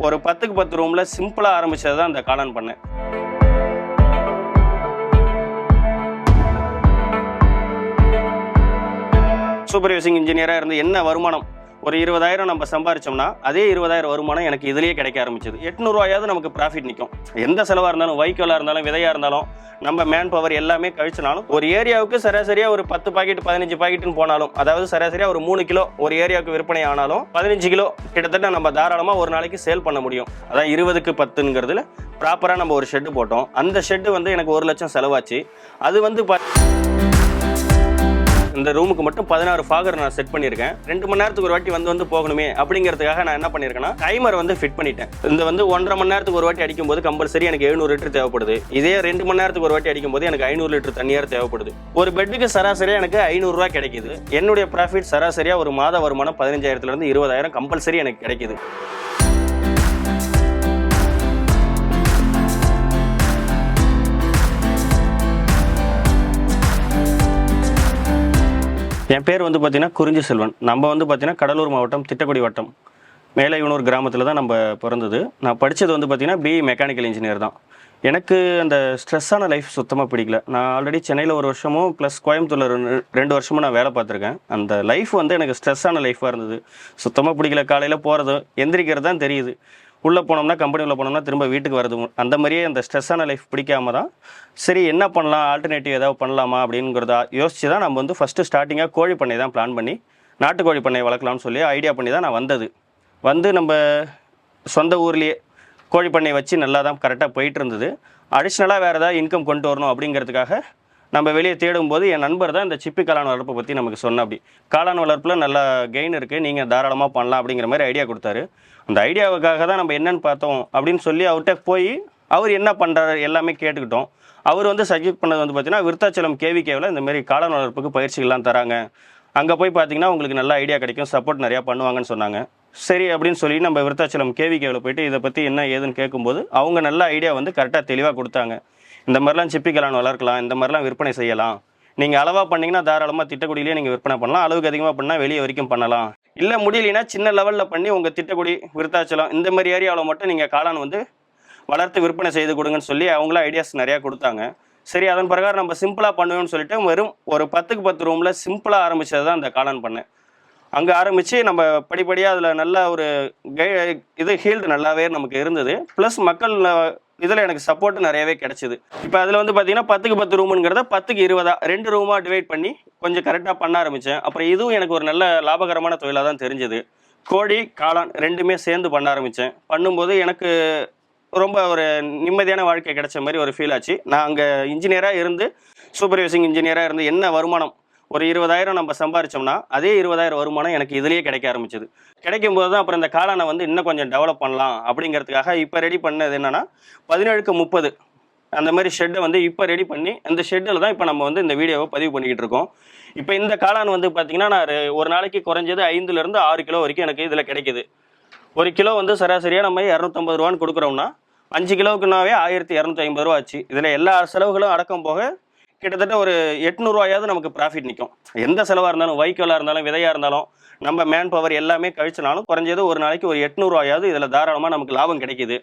ஒரு பத்துக்கு பத்து ரூமில் சிம்பிளாக ஆரம்பித்தது தான் அந்த காளான் பண்ணேன் சூப்பர்வைசிங் இன்ஜினியராக இருந்து என்ன வருமானம்? ஒரு இருபதாயிரம் நம்ம சம்பாரிச்சோம்னா அதே இருபதாயிரம் வருமானம் எனக்கு இதுலேயே கிடைக்க ஆரம்பிச்சது. எட்நூறுவாயாவது நமக்கு ப்ராஃபிட் நிற்கும் எந்த செலவாக இருந்தாலும் வைக்கோலாக இருந்தாலும் விதையாக இருந்தாலும் நம்ம மேன் பவர் எல்லாமே கழிச்சினாலும் ஒரு ஏரியாவுக்கு சராசரியாக ஒரு பத்து பாக்கெட் பதினஞ்சு பாக்கெட்டுன்னு போனாலும் அதாவது சராசரியாக ஒரு மூணு கிலோ ஒரு ஏரியாவுக்கு விற்பனை ஆனாலும் பதினஞ்சு கிலோ கிட்டத்தட்ட நம்ம தாராளமாக ஒரு நாளைக்கு சேல் பண்ண முடியும். அதான் இருபதுக்கு பத்துங்கிறதுல ப்ராப்பராக நம்ம ஒரு ஷெட்டு போட்டோம். அந்த ஷெட்டு வந்து எனக்கு ஒரு லட்சம் செலவாச்சு. அது வந்து பா இந்த ரூமுக்கு மட்டும் பதினாறு ஃபாகர் நான் செட் பண்ணியிருக்கேன். ரெண்டு மணி நேரத்துக்கு ஒரு வாட்டி வந்து வந்து போகணுமே அப்படிங்கிறதுக்காக நான் என்ன பண்ணியிருக்கேன்னா டைமர் வந்து ஃபிட் பண்ணிட்டேன். இந்த வந்து ஒன்றரை மணி நேரத்துக்கு ஒரு வாட்டி அடிக்கும் போது கம்பல்சரி எனக்கு எழுநூறு லிட்டர் தேவைப்படுது. இதே ரெண்டு மணி நேரத்துக்கு ஒரு வாட்டி அடிக்கும் போது எனக்கு ஐநூறு லிட்டர் தண்ணியார் தேவைப்படுது. ஒரு பெட்டுக்கு சராசரியாக எனக்கு ஐநூறுரூவா கிடைக்குது. என்னுடைய ப்ராஃபிட் சராசரியாக ஒரு மாத வருமானம் பதினஞ்சாயிரத்துலேருந்து இருபதாயிரம் கம்பல்சரி எனக்கு கிடைக்குது. என் பேர் வந்து பார்த்தீங்கன்னா குறிஞ்சி செல்வன். நம்ம வந்து பார்த்திங்கன்னா கடலூர் மாவட்டம் திட்டக்குடி வட்டம். மேலையனூர் கிராமத்தில் தான் நம்ம பிறந்தது. நான் படித்தது வந்து பார்த்திங்கன்னா பிஇ மெக்கானிக்கல் இன்ஜினியர் தான். எனக்கு அந்த ஸ்ட்ரெஸ்ஸான லைஃப் சுத்தமாக பிடிக்கல. நான் ஆல்ரெடி சென்னையில் ஒரு வருஷமும் ப்ளஸ் கோயம்புத்தூரில் ரெண்டு ரெண்டு வருஷமும் நான் வேலை பார்த்துருக்கேன். அந்த லைஃப் வந்து எனக்கு ஸ்ட்ரெஸ்ஸான லைஃபாக இருந்தது. சுத்தமாக பிடிக்கல. காலையில் போகிறது எந்திரிக்கிறது தான் தெரியுது. உள்ளே போனோம்னா கம்பெனி உள்ளே போனோம்னா திரும்ப வீட்டுக்கு வரது அந்த மாதிரியே அந்த ஸ்ட்ரெஸ்ஸான லைஃப் பிடிக்காம தான் சரி என்ன பண்ணலாம்? ஆல்டர்னேட்டிவ் ஏதாவது பண்ணலாமா? அப்படிங்கிறதா யோசிச்சு தான் நம்ம வந்து ஃபஸ்ட்டு ஸ்டார்டிங்காக கோழி பண்ணை தான் பிளான் பண்ணி நாட்டுக்கோழி பண்ணை வளர்க்கலாம்னு சொல்லி ஐடியா பண்ணி தான் நான் வந்தது. வந்து நம்ம சொந்த ஊர்லேயே கோழி பண்ணை வச்சு நல்லா தான் கரெக்டாக போயிட்டு இருந்தது. அடிஷ்னலாக வேறு ஏதாவது இன்கம் கொண்டு வரணும் அப்படிங்கிறதுக்காக நம்ம வெளியே தேடும்போது என் நண்பர் தான் இந்த சிப்பி காளான் வளர்ப்பை பற்றி நமக்கு சொன்ன அப்படி. காளான் வளர்ப்பில் நல்ல கெயின் இருக்குது நீங்கள் தாராளமாக பண்ணலாம் அப்படிங்கிற மாதிரி ஐடியா கொடுத்தாரு. அந்த ஐடியாவுக்காக தான் நம்ம என்னன்னு பார்த்தோம் அப்படின்னு சொல்லி அவர்கிட்ட போய் அவர் என்ன பண்ணுறாரு எல்லாமே கேட்டுக்கிட்டோம். அவர் வந்து சஜெஸ்ட் பண்ணது வந்து பார்த்தீங்கன்னா விருத்தாச்சலம் கேவிகேவில் இந்தமாரி காளான் வளர்ப்புக்கு பயிற்சிகள்லாம் தராங்க. அங்கே போய் பார்த்தீங்கன்னா உங்களுக்கு நல்ல ஐடியா கிடைக்கும் சப்போர்ட் நிறையா பண்ணுவாங்கன்னு சொன்னாங்க. சரி அப்படின்னு சொல்லி நம்ம விருத்தாச்சலம் கேவிகேவில் போயிட்டு இதை பற்றி என்ன ஏதுன்னு கேட்கும்போது அவங்க நல்ல ஐடியா வந்து கரெக்டாக தெளிவாக கொடுத்தாங்க. இந்த மாதிரிலாம் சிப்பி கலான் வளர்க்கலாம் இந்த மாதிரிலாம் விற்பனை செய்யலாம். நீங்கள் அளவாக பண்ணிங்கன்னா தாராளமாக திட்டக்குடியிலே நீங்கள் விற்பனை பண்ணலாம். அளவுக்கு அதிகமாக பண்ணால் வெளியே வரைக்கும் பண்ணலாம். இல்லை முடியலைன்னா சின்ன லெவலில் பண்ணி உங்கள் திட்டக்குடி விருத்தாச்சலம் இந்த மாதிரி ஏரியாவில் மட்டும் நீங்கள் காளான் வந்து வளர்த்து விற்பனை செய்து கொடுங்கன்னு சொல்லி அவங்களும் ஐடியாஸ் நிறையா கொடுத்தாங்க. சரி அதன் பிரகாரம் நம்ம சிம்பிளாக பண்ணுவோம்னு சொல்லிட்டு வெறும் ஒரு பத்துக்கு பத்து ரூமில் சிம்பிளாக ஆரம்பித்தது தான் அந்த காளான் பண்ணேன் அங்கே ஆரம்பித்து நம்ம படிப்படியாக அதில் நல்ல ஒரு கை இது ஹீல்டு நல்லாவே நமக்கு இருந்தது. ப்ளஸ் மக்கள் இதில் எனக்கு சப்போர்ட் நிறையவே கிடைச்சிது. இப்போ அதில் வந்து பார்த்தீங்கன்னா பத்துக்கு பத்து ரூமுங்கிறத பத்துக்கு இருபதா ரெண்டு ரூமாக டிவைட் பண்ணி கொஞ்சம் கரெக்டாக பண்ண ஆரம்பித்தேன். அப்புறம் இதுவும் எனக்கு ஒரு நல்ல லாபகரமான தொழிலாக தான் தெரிஞ்சது. கோழி காளான் ரெண்டுமே சேர்ந்து பண்ண ஆரம்பித்தேன். பண்ணும்போது எனக்கு ரொம்ப ஒரு நிம்மதியான வாழ்க்கை கிடைச்ச மாதிரி ஒரு ஃபீல் ஆச்சு. நான் அங்கே இன்ஜினியராக இருந்து சூப்பர்வைசிங் இன்ஜினியராக இருந்து என்ன வருமானம் ஒரு இருபதாயிரம் நம்ம சம்பாரிச்சோம்னா அதே இருபதாயிரம் வருமானம் எனக்கு இதுலேயே கிடைக்க ஆரம்பிச்சது. கிடைக்கும் போது தான் அப்புறம் இந்த காளானை வந்து இன்னும் கொஞ்சம் டெவலப் பண்ணலாம் அப்படிங்கிறதுக்காக இப்போ ரெடி பண்ணது என்னென்னா பதினேழுக்கு முப்பது. அந்த மாதிரி ஷெட்டை வந்து இப்போ ரெடி பண்ணி அந்த ஷெட்டில் தான் இப்போ நம்ம வந்து இந்த வீடியோவை பதிவு பண்ணிக்கிட்டு இருக்கோம். இப்போ இந்த காளான் வந்து பார்த்தீங்கன்னா நான் ஒரு- ஒரு நாளைக்கு குறைஞ்சது ஐந்துலேருந்து ஆறு கிலோ வரைக்கும் எனக்கு இதில் கிடைக்குது. ஒரு கிலோ வந்து சராசரியாக நம்ம இரநூத்தம்பது ரூபான்னு கொடுக்குறோம்னா அஞ்சு கிலோவுக்குனாவே ஆயிரத்தி இரநூத்தி ஐம்பது ரூபா ஆச்சு. இதில் எல்லா செலவுகளும் அடக்கம் போக கிட்டத்தட்ட ஒரு எட்நூறுவாயாவது நமக்கு ப்ராஃபிட் நிற்கும் எந்த செலவாக இருந்தாலும் வைக்கோலாக இருந்தாலும் விதையாக இருந்தாலும் நம்ம மேன் பவர் எல்லாமே கழிச்சினாலும் குறைஞ்சது ஒரு நாளைக்கு ஒரு எட்நூறுவாயாவது இதில் தாராளமாக நமக்கு லாபம் கிடைக்குது.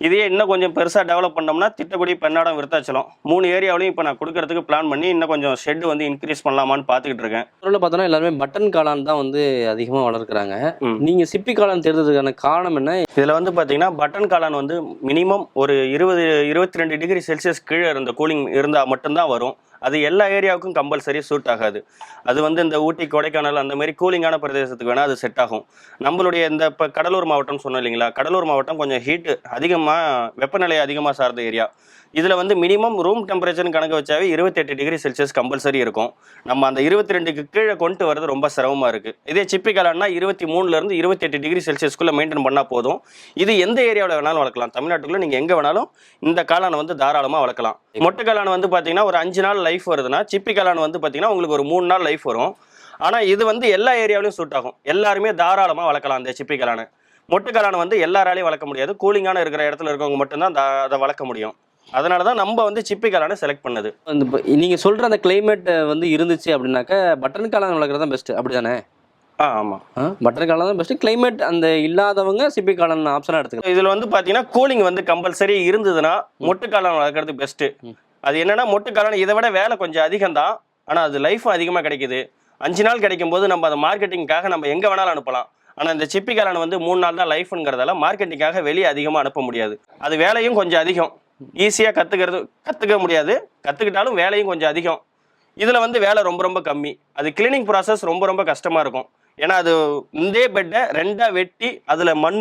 இதே இன்னும் கொஞ்சம் பெருசாக டெவலப் பண்ணோம்னா திட்டக்குடி பெண்ணாடம் விருத்தாச்சலம் மூணு ஏரியாவிலையும் இப்போ நான் கொடுக்கறதுக்கு பிளான் பண்ணி இன்னும் கொஞ்சம் ஷெட் வந்து இன்க்ரீஸ் பண்ணலாமான்னு பார்த்துக்கிட்டு இருக்கேன். பொருளில் பார்த்தோன்னா எல்லாருமே பட்டன் காளான் தான் வந்து அதிகமாக வளர்க்குறாங்க. ம். நீங்க சிப்பி காளான் தேர்ந்ததுக்கான காரணம் என்ன? இதில் வந்து பார்த்தீங்கன்னா பட்டன் காளான் வந்து மினிமம் ஒரு இருபது இருபத்தி ரெண்டு டிகிரி செல்சியஸ் கீழே இருந்த கூலிங் இருந்தால் மட்டும்தான் வரும். அது எல்லா ஏரியாவுக்கும் கம்பல்சரி சூட் ஆகாது. அது வந்து இந்த ஊட்டி கொடைக்கானல் அந்த மாதிரி கூலிங்கான பிரதேசத்துக்கு வேணால் அது செட் ஆகும். நம்மளுடைய இந்த இப்போ கடலூர் மாவட்டம் சொன்னோம் இல்லைங்களா? கடலூர் மாவட்டம் கொஞ்சம் ஹீட்டு அதிகமாக வெப்பநிலை அதிகமாக சார்ந்த ஏரியா இதில் வந்து மினிமம் ரூம் டெம்பரேச்சர்னு கணக்கு வச்சாவே இருபத்தெட்டு டிகிரி செல்சியஸ் கம்பல்சரி இருக்கும். நம்ம அந்த இருபத்தி ரெண்டுக்கு கீழே கொண்டு வரது ரொம்ப சிரமமாக இருக்குது இதே சிப்பி இருபத்தி மூணுலேருந்து இருபத்தெட்டு டிகிரி செல்சியஸ்க்குள்ளே மெயின்டைன் பண்ணால் போதும். இது எந்த ஏரியாவில் வேணாலும் வளர்க்கலாம். தமிழ்நாட்டுக்குள்ளே நீங்கள் எங்கே வேணாலும் இந்த காளான் வந்து தாராளமாக வளர்க்கலாம். மொட்டை காளான் வந்து பார்த்தீங்கன்னா ஒரு அஞ்சு நாள் லைஃப் வருதுன்னா சிப்பி காளான் வந்து பார்த்தீங்கன்னா உங்களுக்கு ஒரு மூணு நாள் லைஃப் வரும். ஆனால் இது வந்து எல்லா ஏரியாவிலையும் சூட் ஆகும். எல்லாருமே தாராளமாக வளர்க்கலாம் அந்த சிப்பி காளானை மொட்டு காளான் வந்து எல்லாராலையும் வளர்க்க முடியாது. கூலிங்கான இருக்கிற இடத்துல இருக்கவங்க மட்டும்தான் அதை வளர்க்க முடியும். அதனால தான் நம்ம வந்து சிப்பி காளானை செலக்ட் பண்ணது. அந்த இப்ப நீங்க சொல்ற அந்த கிளைமேட் வந்து இருந்துச்சு அப்படின்னாக்க பட்டன் காளான் வளர்க்குறது தான் பெஸ்ட் அப்படிதானே? ஆ ஆமாம் பட்டர் காளான் தான் பெஸ்ட் கிளைமேட் அந்த இல்லாதவங்க சிப்பி காளான் ஆப்ஷனாக எடுத்துக்கலாம். இதில் வந்து பார்த்தீங்கன்னா கூலிங் வந்து கம்பல்சரி இருந்ததுன்னா மொட்டுக்காளான் வளர்க்குறது பெஸ்ட்டு. அது மொட்டு மொட்டுக்காளான் இதை விட வேலை கொஞ்சம் அதிகம் தான் ஆனால் அது லைஃபும் அதிகமாக கிடைக்குது. அஞ்சு நாள் கிடைக்கும் போது நம்ம அதை மார்க்கெட்டிங்காக நம்ம எங்கே வேணாலும் அனுப்பலாம். ஆனால் இந்த சிப்பி காளான் வந்து மூணு நாள் தான் லைஃப்ங்கிறதால மார்க்கெட்டிங்காக வெளியே அதிகமாக அனுப்ப முடியாது. அது வேலையும் கொஞ்சம் அதிகம். ஈஸியாக கற்றுக்கிறது கற்றுக்க முடியாது. கற்றுக்கிட்டாலும் வேலையும் கொஞ்சம் அதிகம். இதில் வந்து வேலை ரொம்ப ரொம்ப கம்மி. அது கிளீனிங் ப்ராசஸ் ரொம்ப ரொம்ப கஷ்டமாக இருக்கும். ஏன்னா அது இந்தே பெட்டை ரெண்டாக வெட்டி அதில் மண்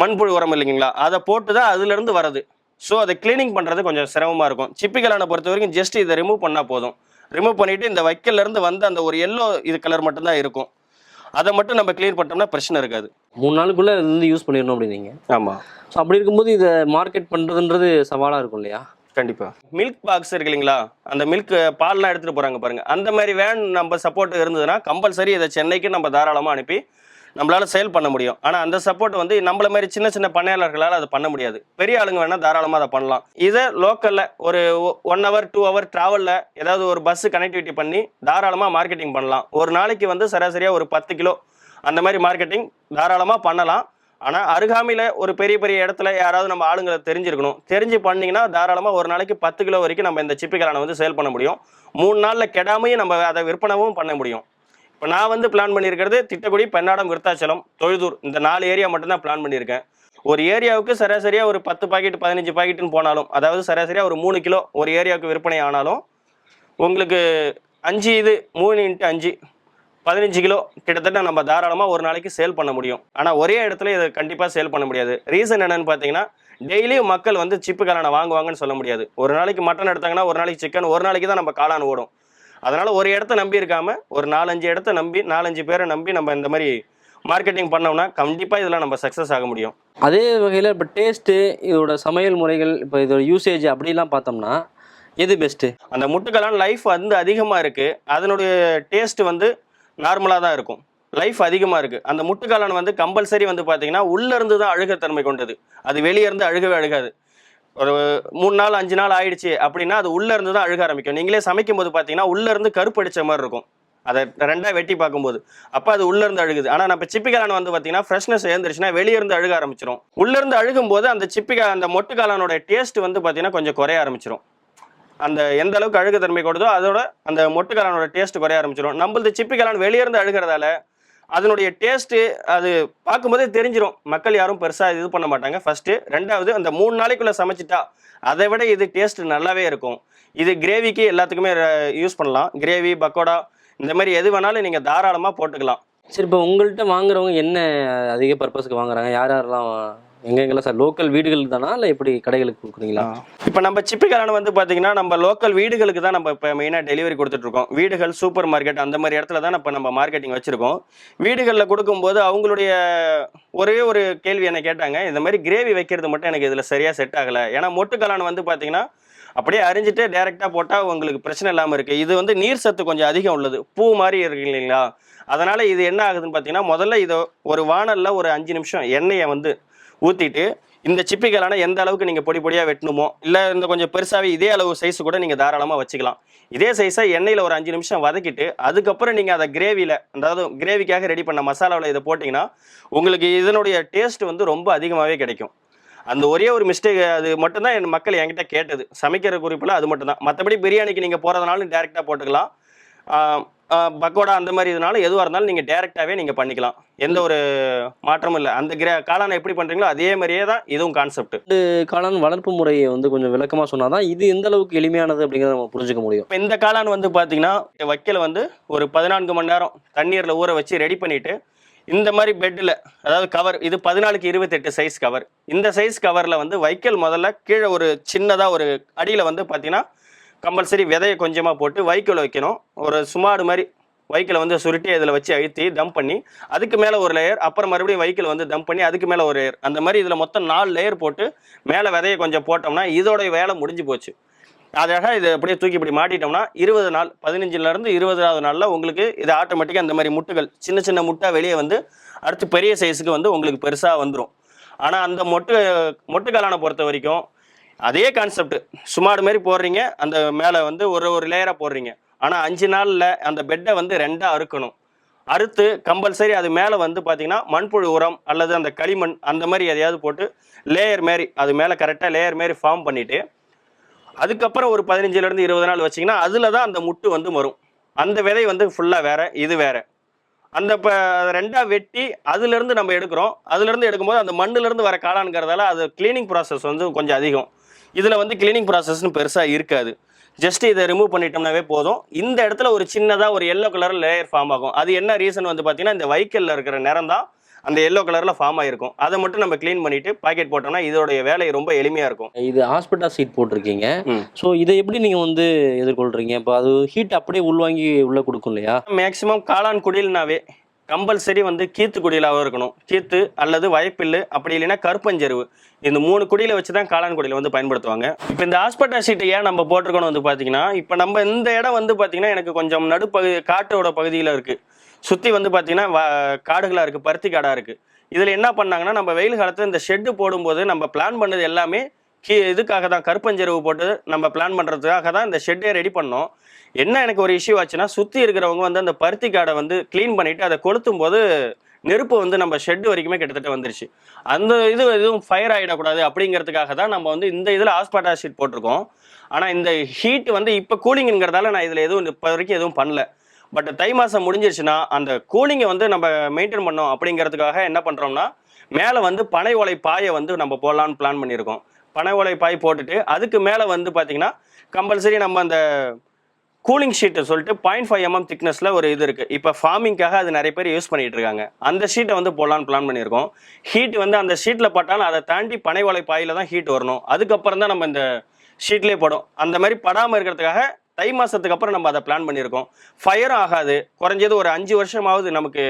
மண்புழு உரம் இல்லைங்களா அதை போட்டு தான் அதுலேருந்து வரது ஸோ அதை க்ளீனிங் பண்ணுறது கொஞ்சம் சிரமமாக இருக்கும். சிப்பிக்கலானை பொறுத்த வரைக்கும் ஜஸ்ட் இதை ரிமூவ் பண்ணால் போதும். ரிமூவ் பண்ணிவிட்டு இந்த வைக்கல்ல இருந்து வந்த அந்த ஒரு எல்லோ இது கலர் மட்டும்தான் இருக்கும். அதை மட்டும் நம்ம க்ளீன் பண்ணிட்டோம்னா பிரச்சனை இருக்காது. மூணு நாளுக்குள்ள இது வந்து யூஸ் பண்ணிடணும் அப்படின்னீங்க. ஆமாம் ஸோ அப்படி இருக்கும்போது இதை மார்க்கெட் பண்ணுறதுன்றது சவாலாக இருக்கும் இல்லையா? கண்டிப்பாக மில்க் பாக்ஸ் இருக்கு இல்லைங்களா? அந்த மில்க் பால்லாம் எடுத்துகிட்டு போகிறாங்க பாருங்கள் அந்த மாதிரி வேன் நம்ம சப்போர்ட் இருந்ததுன்னா கம்பல்சரி இதை சென்னைக்கு நம்ம தாராளமாக அனுப்பி நம்மளால் சேல் பண்ண முடியும். ஆனால் அந்த சப்போர்ட் வந்து நம்மள மாதிரி சின்ன சின்ன பண்ணையாளர்களால் அதை பண்ண முடியாது. பெரிய ஆளுங்க வேணால் தாராளமாக அதை பண்ணலாம். இதை லோக்கலில் ஒரு ஒன் ஹவர் டூ ஹவர் ட்ராவலில் ஏதாவது ஒரு பஸ் கனெக்டிவிட்டி பண்ணி தாராளமாக மார்க்கெட்டிங் பண்ணலாம். ஒரு நாளைக்கு வந்து சராசரியாக ஒரு பத்து கிலோ அந்த மாதிரி மார்க்கெட்டிங் தாராளமாக பண்ணலாம். ஆனால் அருகாமையில் ஒரு பெரிய பெரிய இடத்துல யாராவது நம்ம ஆளுங்களை தெரிஞ்சிருக்கணும். தெரிஞ்சு பண்ணிங்கன்னா தாராளமாக ஒரு நாளைக்கு பத்து கிலோ வரைக்கும் நம்ம இந்த சிப்பிக்கலானை வந்து சேல் பண்ண முடியும். மூணு நாளில் கெடாமையும் நம்ம அதை விற்பனவும் பண்ண முடியும். இப்போ நான் வந்து பிளான் பண்ணியிருக்கிறது திட்டக்குடி பெண்ணாடம் விருத்தாச்சலம் தொழுதூர். இந்த நாலு ஏரியா மட்டும்தான் பிளான் பண்ணியிருக்கேன். ஒரு ஏரியாவுக்கு சராசரியாக ஒரு பத்து பாக்கெட் பதினஞ்சு பாக்கெட்டுன்னு போனாலும் அதாவது சராசரியாக ஒரு மூணு கிலோ ஒரு ஏரியாவுக்கு விற்பனை ஆனாலும் உங்களுக்கு அஞ்சு இது மூணு இன்ட்டு அஞ்சு பதினஞ்சு கிலோ கிட்டத்தட்ட நம்ம தாராளமாக ஒரு நாளைக்கு சேல் பண்ண முடியும். ஆனால் ஒரே இடத்துல இதை கண்டிப்பாக சேல் பண்ண முடியாது. ரீசன் என்னன்னு பார்த்தீங்கன்னா டெய்லியும் மக்கள் வந்து சிப்பு காளானை வாங்குவாங்கன்னு சொல்ல முடியாது. ஒரு நாளைக்கு மட்டன் எடுத்தாங்கன்னா ஒரு நாளைக்கு சிக்கன் ஒரு நாளைக்கு தான் நம்ம காளான் ஓடும். அதனால ஒரு இடத்த நம்பி இருக்காம ஒரு நாலஞ்சு இடத்த நம்பி நாலஞ்சு பேரை நம்பி நம்ம இந்த மாதிரி மார்க்கெட்டிங் பண்ணோம்னா கண்டிப்பாக இதில் நம்ம சக்ஸஸ் ஆக முடியும். அதே வகையில் இப்போ டேஸ்ட்டு இதோட சமையல் முறைகள் இப்போ இதோட யூசேஜ் அப்படிலாம் பார்த்தோம்னா எது பெஸ்ட்டு அந்த முட்டுக்கலான் லைஃப் வந்து அதிகமாக இருக்குது அதனுடைய டேஸ்ட் வந்து நார்மலாக தான் இருக்கும். லைஃப் அதிகமாக இருக்குது அந்த முட்டுக்காளான் வந்து கம்பல்சரி வந்து பார்த்தீங்கன்னா உள்ளேருந்து தான் அழுகத்தன்மை கொண்டது. அது வெளியே இருந்து அழுகவே அழுகாது. ஒரு மூணு நாள் அஞ்சு நாள் ஆயிடுச்சு அப்படின்னா அது உள்ளே இருந்து தான் அழுக ஆரம்பிக்கும். நீங்களே சமைக்கும் போது பார்த்தீங்கன்னா உள்ளேருந்து கருப்படிச்ச மாதிரி இருக்கும். அதை ரெண்டாக வெட்டி பார்க்கும்போது. அப்போ அது உள்ளேருந்து அழுகுது. ஆனால் நம்ம சிப்பிக்காளான் வந்து பார்த்தீங்கன்னா ஃப்ரெஷ்னஸ் எழுந்துருச்சுன்னா வெளியே இருந்து அழுக ஆரம்பிச்சிரும். உள்ளேருந்து அழுகும் போது அந்த சிப்பிக்கா அந்த மொட்டுக்காலானோட டேஸ்ட் வந்து பார்த்தீங்கன்னா கொஞ்சம் குறைய ஆரம்பிச்சிரும். அந்த எந்த அளவுக்கு அழுகு தன்மை கொடுதோ அதோட அந்த மொட்டுக்காலானோட டேஸ்ட் குறைய ஆரம்பிச்சிடும் நம்மளது சிப்பிக்காலான் கலான் வெளியே இருந்து அழுகிறதால அதனுடைய டேஸ்ட்டு அது பார்க்கும்போதே தெரிஞ்சிடும் மக்கள் யாரும் பெருசாக இது பண்ண மாட்டாங்க. ஃபர்ஸ்ட்டு ரெண்டாவது அந்த மூணு நாளைக்குள்ளே சமைச்சிட்டா அதை விட இது டேஸ்ட் நல்லாவே இருக்கும். இது கிரேவிக்கு எல்லாத்துக்குமே யூஸ் பண்ணலாம். கிரேவி பக்கோடா இந்த மாதிரி எது வேணாலும் நீங்கள் தாராளமாக போட்டுக்கலாம். சரி இப்போ உங்கள்கிட்ட வாங்குறவங்க என்ன அதிக பர்பஸ்க்கு வாங்குறாங்க? யார் யாரெல்லாம் எங்கெங்கெல்லாம் சார்? லோக்கல் வீடுகளுக்கு தானா? இல்லை எப்படி கடைகளுக்கு கொடுக்குறீங்களா? இப்போ நம்ம சிப்பிக்கலான வந்து பார்த்தீங்கன்னா நம்ம லோக்கல் வீடுகளுக்கு தான் நம்ம இப்போ மெயினாக டெலிவரி கொடுத்துட்ருக்கோம். வீடுகள் சூப்பர் மார்க்கெட் அந்த மாதிரி இடத்துல தான் இப்போ நம்ம மார்க்கெட்டிங் வச்சுருக்கோம். வீடுகளில் கொடுக்கும்போது அவங்களுடைய ஒரே ஒரு கேள்வி என்ன கேட்டாங்க. இந்த மாதிரி கிரேவி வைக்கிறது மட்டும் எனக்கு இதில் சரியாக செட் ஆகலை. ஏன்னா மொட்டுக்கலான் வந்து பார்த்தீங்கன்னா அப்படியே அரிஞ்சிட்டு டேரெக்டாக போட்டால் உங்களுக்கு பிரச்சனை இல்லாமல் இருக்குது இது வந்து நீர் சத்து கொஞ்சம் அதிகம் உள்ளது. பூ மாதிரி இருக்கு இல்லைங்களா? அதனால் இது என்ன ஆகுதுன்னு பார்த்தீங்கன்னா முதல்ல இதை ஒரு வானலில் ஒரு அஞ்சு நிமிஷம் எண்ணெயை வந்து ஊற்றிட்டு இந்த சிப்பிக்கலான எந்த அளவுக்கு நீங்கள் பொடி பொடியாக வெட்டணுமோ இல்லை இந்த கொஞ்சம் பெருசாகவே இதே அளவு சைஸ் கூட நீங்கள் தாராளமாக வச்சுக்கலாம். இதே சைஸை எண்ணெயில் ஒரு அஞ்சு நிமிஷம் வதக்கிட்டு அதுக்கப்புறம் நீங்கள் அதை கிரேவியில் அதாவது கிரேவிக்காக ரெடி பண்ண மசாலாவில் இதை போட்டிங்கன்னா உங்களுக்கு இதனுடைய டேஸ்ட் வந்து ரொம்ப அதிகமாகவே கிடைக்கும். அந்த ஒரே ஒரு மிஸ்டேக் அது மட்டும்தான் என் மக்கள் என்கிட்ட கேட்டது. சமைக்கிற குறிப்பில் அது மட்டும்தான். மற்றபடி பிரியாணிக்கு நீங்கள் போகிறதுனாலும் டேரெக்டாக போட்டுக்கலாம். பக்கோடா அந்த மாதிரி இதனாலும் எதுவாக இருந்தாலும் நீங்கள் டேரெக்டாகவே நீங்கள் பண்ணிக்கலாம். எந்த ஒரு மாற்றமும் இல்லை. அந்த கிரே காளானை எப்படி பண்ணுறீங்களோ அதே மாதிரியே தான் இதுவும் கான்செப்ட் காளான் வளர்ப்பு முறையை வந்து கொஞ்சம் விளக்கமாக சொன்னால் தான் இது எந்த அளவுக்கு எளிமையானது அப்படிங்கிறத நம்ம புரிஞ்சுக்க முடியும். இப்போ இந்த காளான் வந்து பார்த்தீங்கன்னா வைக்கல வந்து ஒரு பதினான்கு மணி நேரம் தண்ணீரில் ஊற வச்சு ரெடி பண்ணிட்டு இந்த மாதிரி பெட்டில் அதாவது கவர் இது பதினாலுக்கு இருபத்தெட்டு சைஸ் கவர் இந்த சைஸ் கவரில் வந்து வைக்கல் முதல்ல கீழே ஒரு சின்னதாக ஒரு அடியில் வந்து பார்த்தீங்கன்னா கம்பல்சரி விதையை கொஞ்சமாக போட்டு வைக்கோல் வைக்கணும். ஒரு சுமாடு மாதிரி வைக்கலை வந்து சுருட்டி இதில் வச்சு அழுத்தி தம் பண்ணி அதுக்கு மேலே ஒரு லேயர் அப்புறம் மறுபடியும் வைக்கல் வந்து தம் பண்ணி அதுக்கு மேலே ஒரு லேயர் அந்த மாதிரி இதில் மொத்தம் நாலு லேயர் போட்டு மேலே விதையை கொஞ்சம் போட்டோம்னா இதோடைய வேலை முடிஞ்சு போச்சு. அதாக இது அப்படியே தூக்கி இப்படி மாட்டிட்டோம்னா இருபது நாள் பதினஞ்சுலேருந்து இருபதாவது நாளில் உங்களுக்கு இது ஆட்டோமேட்டிக்காக அந்த மாதிரி முட்டுகள் சின்ன சின்ன முட்டை வெளியே வந்து அடுத்து பெரிய சைஸுக்கு வந்து உங்களுக்கு பெருசாக வந்துடும் ஆனால் அந்த மொட்டு மொட்டுக்காலானை பொறுத்த வரைக்கும் அதே கான்செப்ட் சுமாடு மாதிரி போடுறீங்க. அந்த மேலே வந்து ஒரு ஒரு லேயராக போடுறீங்க. ஆனால் அஞ்சு நாளில் அந்த பெட்டை வந்து ரெண்டாக அறுக்கணும். அறுத்து கம்பல்சரி அது மேலே வந்து பார்த்தீங்கன்னா மண்புழு உரம் அல்லது அந்த களிமண் அந்த மாதிரி எதையாவது போட்டு லேயர் மாரி அது மேலே கரெக்டாக லேயர் மாரி ஃபார்ம் பண்ணிவிட்டு அதுக்கப்புறம் ஒரு பதினஞ்சுலேருந்து இருபது நாள் வச்சிங்கன்னா அதில் தான் அந்த முட்டு வந்து வரும். அந்த விதை வந்து ஃபுல்லாக வேறு இது வேறு. அந்த இப்போ ரெண்டாக வெட்டி அதுலேருந்து நம்ம எடுக்கிறோம். அதுலேருந்து எடுக்கும்போது அந்த மண்ணுலேருந்து வர காளான்ங்கிறதால அது க்ளீனிங் ப்ராசஸ் வந்து கொஞ்சம் அதிகம். இதில் வந்து க்ளீனிங் ப்ராசஸ்னு பெருசாக இருக்காது. ஜஸ்ட் இதை ரிமூவ் பண்ணிட்டோம்னாவே போதும். இந்த இடத்துல ஒரு சின்னதாக ஒரு எல்லோ கலர் லேயர் ஃபார்ம் ஆகும். அது என்ன ரீசன் வந்து பார்த்தீங்கன்னா இந்த வைக்கல்ல இருக்கிற நிறம் தான் அந்த எல்லோ கலரில் ஃபார்ம் ஆயிருக்கும். அதை மட்டும் நம்ம க்ளீன் பண்ணிட்டு பாக்கெட் போட்டோம்னா இதோடைய வேலை ரொம்ப எளிமையாக இருக்கும். இது ஹாஸ்பிட்டா சீட் போட்டிருக்கீங்க. ஸோ இதை எப்படி நீங்க வந்து எதிர்கொள்றீங்க? இப்போ அது ஹீட் அப்படியே உள்வாங்கி உள்ள கொடுக்கும் இல்லையா? மேக்ஸிமம் காளான் குடில்னாவே கம்பல்சரி வந்து கீத்து குடிலாகவும் இருக்கணும். கீத்து அல்லது வயப்பில்லு அப்படி இல்லைன்னா கருப்பஞ்செருவு. இந்த மூணு குடியில் வச்சு தான் காளான் குடியில் வந்து பயன்படுத்துவாங்க. இப்போ இந்த ஹாஸ்பிட்டல் சீட்டு ஏன் நம்ம போட்டிருக்கணும் வந்து பார்த்தீங்கன்னா இப்போ நம்ம இந்த இடம் வந்து பார்த்தீங்கன்னா எனக்கு கொஞ்சம் நடுப்பகுதி காட்டோட பகுதியில் இருக்குது சுற்றி வந்து பார்த்தீங்கன்னா வ- காடுகளாக இருக்குது பருத்தி காடாக இருக்குது இதில் என்ன பண்ணாங்கன்னா நம்ம வெயில் காலத்தில் இந்த ஷெட்டு போடும்போது நம்ம பிளான் பண்ணது எல்லாமே கீ இதுக்காக தான் கருப்பஞ்செருவு போட்டு நம்ம பிளான் பண்ணுறதுக்காக தான் இந்த ஷெட்டே ரெடி பண்ணோம். என்ன எனக்கு ஒரு இஷ்யூ ஆச்சுன்னா சுற்றி இருக்கிறவங்க வந்து அந்த பருத்தி காடை வந்து க்ளீன் பண்ணிவிட்டு அதை கொளுத்தும் போது நெருப்பு வந்து நம்ம ஷெட் வரைக்குமே கிட்டத்தட்ட வந்துருச்சு. அந்த இது எதுவும் ஃபயர் ஆகிடக்கூடாது அப்படிங்கிறதுக்காக தான் நம்ம வந்து இந்த இதில் ஆஸ்பாட்டா ஷீட் போட்டிருக்கோம். ஆனால் இந்த ஹீட் வந்து இப்போ கூலிங்கிறதால நான் இதில் எதுவும் இப்போ வரைக்கும் எதுவும் பண்ணல. பட் தை மாதம் முடிஞ்சிருச்சுன்னா அந்த கூலிங்கை வந்து நம்ம மெயின்டைன் பண்ணோம் அப்படிங்கிறதுக்காக என்ன பண்ணுறோம்னா மேலே வந்து பனை ஓலை பாயை வந்து நம்ம போடலான்னு பிளான் பண்ணியிருக்கோம். பனை ஓலை பாய் போட்டுட்டு அதுக்கு மேலே வந்து பார்த்தீங்கன்னா கம்பல்சரி நம்ம அந்த கூலிங் ஷீட்டை சொல்லிட்டு பாயிண்ட் ஃபைவ் எம்எம் திக்னஸில் ஒரு இது இருக்குது இப்போ ஃபார்மிங்காக அது நிறைய பேர் யூஸ் பண்ணிகிட்டு இருக்காங்க. அந்த ஷீட்டை வந்து போடலான்னு பிளான் பண்ணியிருக்கோம். ஹீட் வந்து அந்த ஷீட்டில் பட்டாலும் அதை தாண்டி பனை ஓலை பாயில் தான் ஹீட் வரணும். அதுக்கப்புறம் தான் நம்ம இந்த ஷீட்லேயே படும் அந்த மாதிரி படாமல் இருக்கிறதுக்காக தை மாதத்துக்கு அப்புறம் நம்ம அதை பிளான் பண்ணியிருக்கோம். ஃபயரும் ஆகாது. குறைஞ்சது ஒரு அஞ்சு வருஷமாவது நமக்கு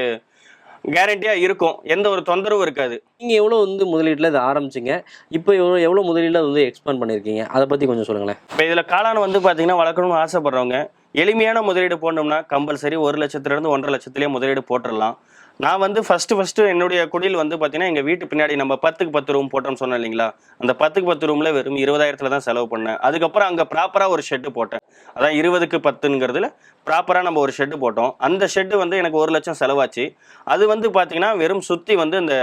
கேரண்டியாக இருக்கும். எந்த ஒரு தொந்தரவும் இருக்காது. நீங்க எவ்வளவு வந்து முதலீட்டுல இதை ஆரம்பிச்சீங்க? இப்போ எவ்வளோ எவ்வளோ முதலீடுல வந்து எக்ஸ்பேண்ட் பண்ணியிருக்கீங்க? அதை பத்தி கொஞ்சம் சொல்லுங்களேன். இப்போ இதில் காளான் வந்து பார்த்தீங்கன்னா வளர்க்கணும்னு ஆசைப்படுறவங்க எளிமையான முதலீடு போடணும்னா கம்பல்சரி ஒரு லட்சத்துலேருந்து ஒன்றரை லட்சத்துலேயே முதலீடு போட்டுடலாம் நான் வந்து ஃபஸ்ட்டு ஃபஸ்ட்டு என்னுடைய குடில் வந்து பார்த்தீங்கன்னா எங்கள் வீட்டு பின்னாடி நம்ம பத்துக்கு பத்து ரூம் போட்டோம்னு சொன்னேன் இல்லைங்களா? அந்த பத்துக்கு பத்து ரூமில் வெறும் இருபதாயிரத்தில் தான் செலவு பண்ணேன். அதுக்கப்புறம் அங்கே ப்ராப்பராக ஒரு ஷெட்டு போட்டேன். அதான் இருபதுக்கு பத்துங்கிறதுல ப்ராப்பராக நம்ம ஒரு ஷெட்டு போட்டோம். அந்த ஷெட்டு வந்து எனக்கு ஒரு லட்சம் செலவாச்சு. அது வந்து பார்த்தீங்கன்னா வெறும் சுற்றி வந்து இந்த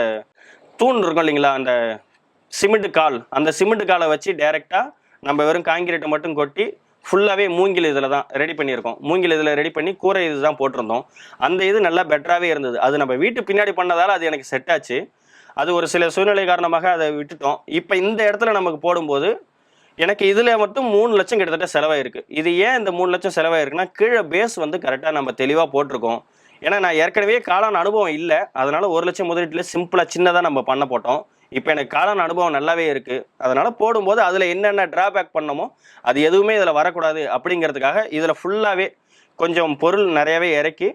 தூண் இருக்கும் இல்லைங்களா? அந்த சிமெண்ட் கால். அந்த சிமெண்ட் காலை வச்சு டைரெக்டாக நம்ம வெறும் காங்கிரீட்டை மட்டும் கொட்டி ஃபுல்லாகவே மூங்கில் இதில் தான் ரெடி பண்ணியிருக்கோம். மூங்கில் இதில் ரெடி பண்ணி கூரை இது தான் போட்டிருந்தோம். அந்த இது நல்லா பெட்டராகவே இருந்தது. அது நம்ம வீட்டு பின்னாடி பண்ணதால் அது எனக்கு செட் ஆச்சு. அது ஒரு சில சூழ்நிலை காரணமாக அதை விட்டுட்டோம். இப்போ இந்த இடத்துல நமக்கு போடும்போது எனக்கு இதில் மட்டும் மூணு லட்சம் கிட்டத்தட்ட செலவாயிருக்கு. இது ஏன் இந்த மூணு லட்சம் செலவாயிருக்குன்னா கீழே பேஸ் வந்து கரெக்டாக நம்ம தெளிவாக போட்டிருக்கோம். ஏன்னா நான் ஏற்கனவே காளான் அனுபவம் இல்லை. அதனால் ஒரு லட்சம் முதலீட்டில் சிம்பிளாக சின்னதாக நம்ம பண்ண போட்டோம். இப்போ எனக்கு காளான் அனுபவம் நல்லாவே இருக்குது அதனால போடும்போது அதில் என்னென்ன டிராபேக் பண்ணமோ அது எதுவுமே இதில் வரக்கூடாது அப்படிங்கிறதுக்காக இதில் ஃபுல்லாகவே கொஞ்சம் பொருள் நிறையவே இறக்கி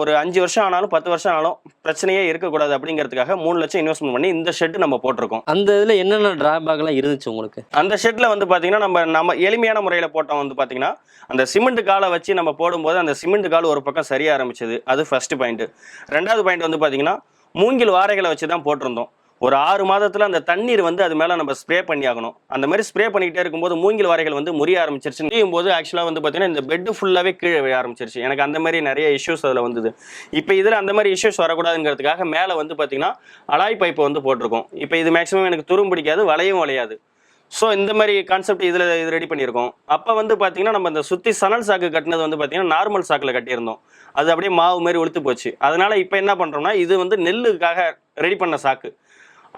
ஒரு அஞ்சு வருஷம் ஆனாலும் பத்து வருஷம் ஆனாலும் பிரச்சனையே இருக்கக்கூடாது அப்படிங்கிறதுக்காக மூணு லட்சம் இன்வெஸ்ட்மெண்ட் பண்ணி இந்த ஷெட்டு நம்ம போட்டிருக்கோம். அந்த இதுல என்னென்ன டிராபேக்லாம் இருந்துச்சு உங்களுக்கு? அந்த ஷெட்டில் வந்து பார்த்தீங்கன்னா நம்ம நம்ம எளிமையான முறையில் போட்டோம் வந்து பார்த்தீங்கன்னா அந்த சிமெண்ட் காலை வச்சு நம்ம போடும்போது அந்த சிமெண்ட் கால் ஒரு பக்கம் சரிய ஆரம்பிச்சது. அது ஃபர்ஸ்ட் பாயிண்ட் ரெண்டாவது பாயிண்ட் வந்து பார்த்தீங்கன்னா மூங்கில் வாரைகளை வச்சு தான் போட்டிருந்தோம். ஒரு ஆறு மாதத்தில் அந்த தண்ணீர் வந்து அது மேலே நம்ம ஸ்ப்ரே பண்ணி ஆகணும். அந்த மாதிரி ஸ்ப்ரே பண்ணிக்கிட்டே இருக்கும்போது மூங்கில் வரைகள் வந்து முறிய ஆரம்பிச்சிருச்சு. முடியும் போது ஆக்சுவலாக வந்து பார்த்தீங்கன்னா இந்த பெட்டு ஃபுல்லாகவே கீழே விழ ஆரம்பிச்சிருச்சு. எனக்கு அந்த மாதிரி நிறைய இஷ்யூஸ் அதில் வந்தது. இப்போ இதில் அந்த மாதிரி இஷ்யூஸ் வரக்கூடாதுங்கிறதுக்காக மேலே வந்து பார்த்தீங்கன்னா அலாய் பைப்பை வந்து போட்டிருக்கோம். இப்போ இது மேக்ஸிமம் எனக்கு துரும் பிடிக்காது வளையும் வளையாது. ஸோ இந்த மாதிரி கான்செப்ட் இதில் இது ரெடி பண்ணியிருக்கோம். அப்போ வந்து பார்த்தீங்கன்னா நம்ம இந்த சுற்றி சணல் சாக்கு கட்டினது வந்து பார்த்தீங்கன்னா நார்மல் சாக்கில் கட்டியிருந்தோம். அது அப்படியே மாவு மாதிரி ஒழுத்து போச்சு. அதனால் இப்போ என்ன பண்ணுறோம்னா இது வந்து நெல்லுக்காக ரெடி பண்ண சாக்கு.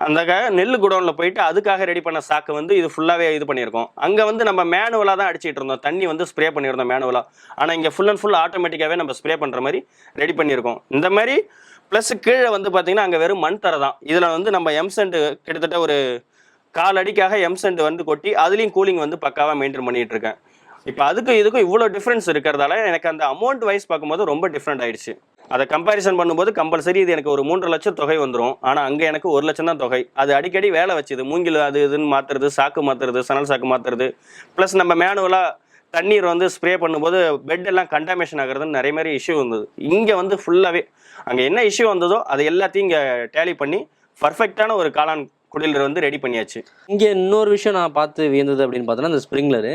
அந்த நெல் குடோனில் போயிட்டு அதுக்காக ரெடி பண்ண சாக்கு வந்து இது ஃபுல்லாகவே இது பண்ணியிருக்கோம். அங்கே வந்து நம்ம மேனுவலாக தான் அடிச்சிட்டு இருந்தோம். தண்ணி வந்து ஸ்ப்ரே பண்ணியிருந்தோம் மேனுவலாக ஆனால் இங்கே ஃபுல் அண்ட் ஃபுல் ஆட்டோமேட்டிக்காகவே நம்ம ஸ்ப்ரே பண்ணுற மாதிரி ரெடி பண்ணியிருக்கோம். இந்த மாதிரி ப்ளஸ் கீழே வந்து பார்த்தீங்கன்னா அங்கே வெறும் மண் தர தான். இதில் வந்து நம்ம எம்சென்ட் கிட்டத்தட்ட ஒரு கால் அடிக்காக எம்சென்ட் வந்து கொட்டி அதுலேயும் கூலிங் வந்து பக்காவாக மெயின்டைன் பண்ணிகிட்டு இருக்கேன். இப்போ அதுக்கும் இதுக்கும் இவ்வளோ டிஃப்ரென்ஸ் இருக்கிறதால எனக்கு அந்த அமௌண்ட் வைஸ் பார்க்கும்போது ரொம்ப டிஃப்ரெண்ட் ஆயிடுச்சு. அதை கம்பேரிசன் பண்ணும்போது கம்பல்சரி இது எனக்கு ஒரு மூன்று லட்சம் தொகை வந்துடும் ஆனால் அங்கே எனக்கு ஒரு லட்சம் தான் தொகை. அது அடிக்கடி வேலை வச்சுது. மூங்கில் அது இதுன்னு மாற்றுறது சாக்கு மாற்றுறது சணல் சாக்கு மாற்றுறது ப்ளஸ் நம்ம மேனுவலாக தண்ணீர் வந்து ஸ்ப்ரே பண்ணும்போது பெட் எல்லாம் கண்டாமினேஷன் ஆகிறதுன்னு நிறைய மாதிரி இஷ்யூ வந்தது. இங்கே வந்து ஃபுல்லாகவே அங்கே என்ன இஷ்யூ வந்ததோ அது எல்லாத்தையும் இங்கே டேலி பண்ணி பர்ஃபெக்டான ஒரு காளான் குடிலர் வந்து ரெடி பண்ணியாச்சு. இங்கே இன்னொரு விஷயம் நான் பார்த்து வியந்தது அப்படின்னு பார்த்தோன்னா இந்த ஸ்ப்ரிங்லரு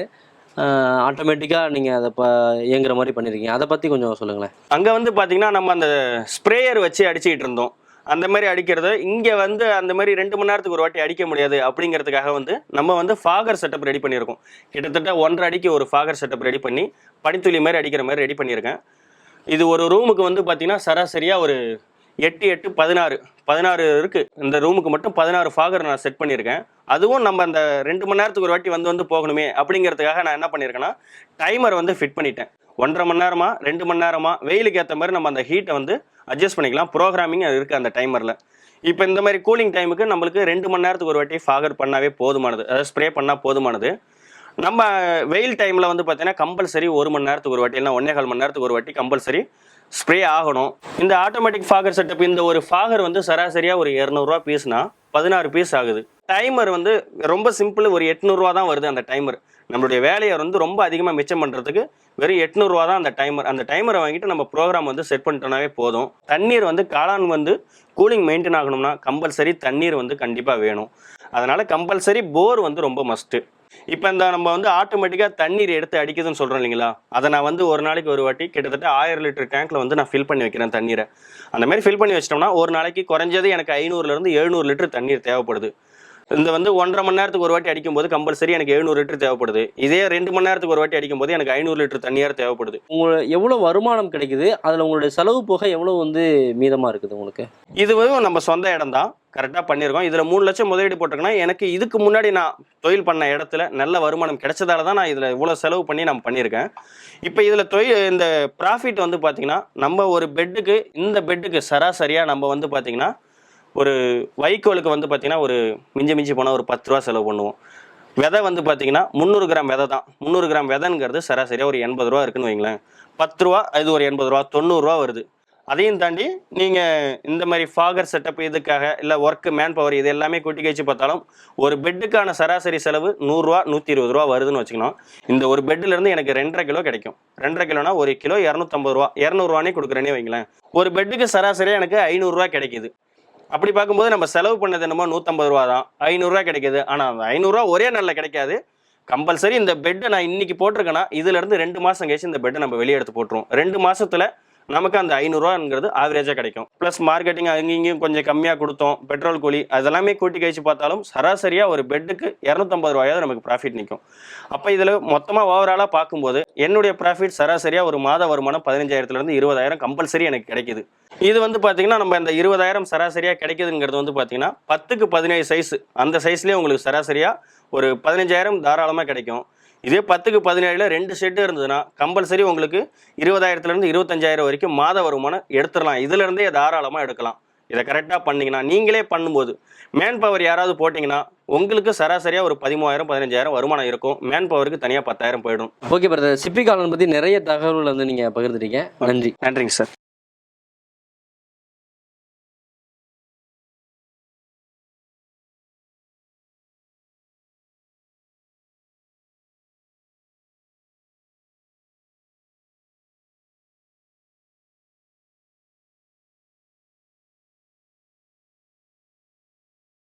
ஆட்டோமேட்டிக்காக நீங்கள் அதை ப இயங்குற மாதிரி பண்ணியிருக்கீங்க அதை பற்றி கொஞ்சம் சொல்லுங்களேன். அங்கே வந்து பார்த்தீங்கன்னா நம்ம அந்த ஸ்ப்ரேயர் வச்சு அடிச்சுக்கிட்டு இருந்தோம். அந்த மாதிரி அடிக்கிறது இங்கே வந்து அந்த மாதிரி ரெண்டு மணி நேரத்துக்கு ஒரு வாட்டி அடிக்க முடியாது அப்படிங்கிறதுக்காக வந்து நம்ம வந்து ஃபாகர் செட்டப் ரெடி பண்ணியிருக்கோம். கிட்டத்தட்ட ஒன்றரை அடிக்கு ஒரு ஃபாகர் செட்டப் ரெடி பண்ணி பனித்துளி மாதிரி அடிக்கிற மாதிரி ரெடி பண்ணியிருக்கேன். இது ஒரு ரூமுக்கு வந்து பார்த்தீங்கன்னா சராசரியாக ஒரு எட்டு எட்டு பதினாறு பதினாறு இருக்குது இந்த ரூமுக்கு மட்டும் பதினாறு ஃபாகர் நான் செட் பண்ணியிருக்கேன். அதுவும் நம்ம அந்த ரெண்டு மணி நேரத்துக்கு ஒரு வாட்டி வந்து வந்து போகணுமே அப்படிங்கிறதுக்காக நான் என்ன பண்ணியிருக்கேன்னா டைமர் வந்து ஃபிட் பண்ணிட்டேன். ஒன்றரை மணி நேரமா ரெண்டு மணி நேரமா வெயிலுக்கு ஏற்ற மாதிரி நம்ம அந்த ஹீட்டை வந்து அட்ஜஸ்ட் பண்ணிக்கலாம். ப்ரோக்ராமிங் இருக்குது அந்த டைமரில் இப்போ இந்த மாதிரி கூலிங் டைமுக்கு நம்மளுக்கு ரெண்டு மணி நேரத்துக்கு ஒரு வாட்டி ஃபாகர் பண்ணாவே போதுமானது. அதாவது ஸ்ப்ரே பண்ணால் போதுமானது. நம்ம வெயில் டைமில் வந்து பார்த்தீங்கன்னா கம்பல்சரி ஒரு மணி நேரத்துக்கு ஒரு வாட்டி இல்லை ஒன்றே கால் மணி நேரத்துக்கு ஒரு வாட்டி கம்பல்சரி ஸ்ப்ரே ஆகணும். இந்த ஆட்டோமேட்டிக் ஃபாகர் செட்டப் இந்த ஒரு ஃபாகர் வந்து சராசரியாக ஒரு இரநூறுவா பீஸ்னா பதினாறு பீஸ் ஆகுது. டைமர் வந்து ரொம்ப சிம்பிள் ஒரு எட்நூறுவா தான் வருது அந்த டைமர் நம்மளுடைய வேலையை வந்து ரொம்ப அதிகமாக மிச்சம் பண்ணுறதுக்கு வெறும் எட்நூறுவா தான் அந்த டைமர் அந்த டைமரை வாங்கிட்டு நம்ம ப்ரோக்ராம் வந்து செட் பண்ணிட்டோம்னாவே போதும். தண்ணீர் வந்து காளான் வந்து கூலிங் மெயின்டைன் ஆகணும்னா கம்பல்சரி தண்ணீர் வந்து கண்டிப்பாக வேணும். அதனால் கம்பல்சரி போர் வந்து ரொம்ப மஸ்ட்டு இப்போ இந்த நம்ம வந்து ஆட்டோமேட்டிக்காக தண்ணீர் எடுத்து அடிக்குதுன்னு சொல்கிறோம் இல்லைங்களா? அதை நான் வந்து ஒரு நாளைக்கு ஒரு வாட்டி கிட்டத்தட்ட ஆயிரம் லிட்டர் டேங்க்கில் வந்து நான் ஃபில் பண்ணி வைக்கிறேன் தண்ணீரை. அந்த மாதிரி ஃபில் பண்ணி வச்சிட்டோம்னா ஒரு நாளைக்கு குறைஞ்சது எனக்கு ஐநூறுலேருந்து எழுநூறு லிட்டர் தண்ணீர் தேவைப்படுது. இந்த வந்து ஒன்றரை மணி நேரத்துக்கு ஒரு வாட்டி அடிக்கும்போது கம்பல்சரி எனக்கு எழுநூறு லிட்டர் தேவைப்படுது. இதே ரெண்டு மணி நேரத்துக்கு ஒரு வாட்டி அடிக்கும்போது எனக்கு ஐநூறு லிட்டர் தண்ணியார் தேவைப்படுது. உங்களை எவ்வளோ வருமானம் கிடைக்குது? அதில் உங்களுடைய செலவு போக எவ்வளோ வந்து மீதமாக இருக்குது உங்களுக்கு? இது வந்து நம்ம சொந்த இடம் தான். கரெக்டாக பண்ணியிருக்கோம் இதில் மூணு லட்சம் முதலீடு போட்டிருக்கேன்னா எனக்கு இதுக்கு முன்னாடி நான் தொழில் பண்ண இடத்துல நல்ல வருமானம் கிடைச்சதால தான் நான் இதில் இவ்வளோ செலவு பண்ணி நான் பண்ணியிருக்கேன். இப்போ இதில் தொழில் இந்த ப்ராஃபிட் வந்து பார்த்திங்கன்னா நம்ம ஒரு பெட்டுக்கு இந்த பெட்டுக்கு சராசரியாக நம்ம வந்து பார்த்திங்கன்னா ஒரு வைக்கோலுக்கு வந்து பார்த்திங்கன்னா ஒரு மிஞ்சி மிஞ்சி போனால் ஒரு பத்து ரூபா செலவு பண்ணுவோம். விதை வந்து பார்த்தீங்கன்னா முந்நூறு கிராம் விதை தான். முந்நூறு கிராம் விதைங்கிறது சராசரியாக ஒரு எண்பது ரூபா இருக்குன்னு வைங்களேன். பத்து ரூபா இது ஒரு எண்பது ரூபா தொண்ணூறுரூவா வருது. அதையும் தாண்டி நீங்கள் இந்த மாதிரி ஃபாகர் செட்டப் இதுக்காக இல்லை ஒர்க்கு மேன் பவர் இது எல்லாமே கூட்டி கழிச்சு பார்த்தாலும் ஒரு பெட்டுக்கான சராசரி செலவு நூறுரூவா நூற்றி இருபது ரூபா வருதுன்னு வச்சுக்கணும். இந்த ஒரு பெட்டிலேருந்து எனக்கு ரெண்டரை கிலோ கிடைக்கும். ரெண்டரை கிலோனா ஒரு கிலோ இரநூத்தம்பது ரூபா. இரநூறுவானே கொடுக்குறேனே வைங்களேன். ஒரு பெட்டுக்கு சராசரியாக எனக்கு ஐநூறுரூவா கிடைக்குது. அப்படி பார்க்கும்போது நம்ம செலவு பண்ணது என்னமோ நூற்றம்பது ரூபா தான். ஐநூறுரூவா கிடைக்குது. ஆனால் அந்த ஐநூறுரூவா ஒரே நாளில் கிடைக்காது. கம்பல்சரி இந்த பெட்டை நான் இன்னைக்கு போட்டிருக்கேன்னா இதுலேருந்து ரெண்டு மாதம் கழிச்சு இந்த பெட்டை நம்ம வெளியே எடுத்து போட்டுருவோம். ரெண்டு மாதத்தில் நமக்கு அந்த ஐநூறுரூவாங்கிறது ஆவரேஜாக கிடைக்கும். ப்ளஸ் மார்க்கெட்டிங் அங்கேயும் இங்கேயும் கொஞ்சம் கம்மியாக கொடுத்தோம். பெட்ரோல் கூலி அதெல்லாமே கூட்டி கழிச்சு பார்த்தாலும் சராசரியாக ஒரு பெட்டுக்கு இரநூத்தம்பது ரூபாயாவது நமக்கு ப்ராஃபிட் நிற்கும் அப்போ இதில் மொத்தமாக ஓவராலாக பார்க்கும்போது என்னுடைய ப்ராஃபிட் சராசரியாக ஒரு மாத வருமானம் பதினஞ்சாயிரத்துலேருந்து இருபதாயிரம் கம்பல்சரி எனக்கு கிடைக்குது. இது வந்து பார்த்தீங்கன்னா நம்ம இந்த இருபதாயிரம் சராசரியாக கிடைக்குதுங்கிறது வந்து பார்த்தீங்கன்னா பத்துக்கு பதினேழு சைஸ் அந்த சைஸ்லேயே உங்களுக்கு சராசரியாக ஒரு பதினஞ்சாயிரம் தாராளமாக கிடைக்கும். இதே பத்துக்கு பதினேழுல ரெண்டு செட்டு இருந்ததுன்னா கம்பல்சரி உங்களுக்கு இருபதாயிரத்துலேருந்து இருபத்தஞ்சாயிரம் வரைக்கும் மாத வருமானம் எடுத்துடலாம். இதுலேருந்தே தாராளமாக எடுக்கலாம். இதை கரெக்டாக பண்ணீங்கன்னா நீங்களே பண்ணும்போது மேன் பவர் யாராவது போட்டிங்கன்னா உங்களுக்கு சராசரியாக ஒரு பதிமூவாயிரம் பதினஞ்சாயிரம் வருமானம் இருக்கும். மேன் பவருக்கு தனியாக பத்தாயிரம் போயிடும். ஓகே பிரதர் சிப்பி காளான் பற்றி நிறைய தகவல்கள் வந்து நீங்கள் பகிர்ந்துட்டீங்க. நன்றி. நன்றிங்க சார்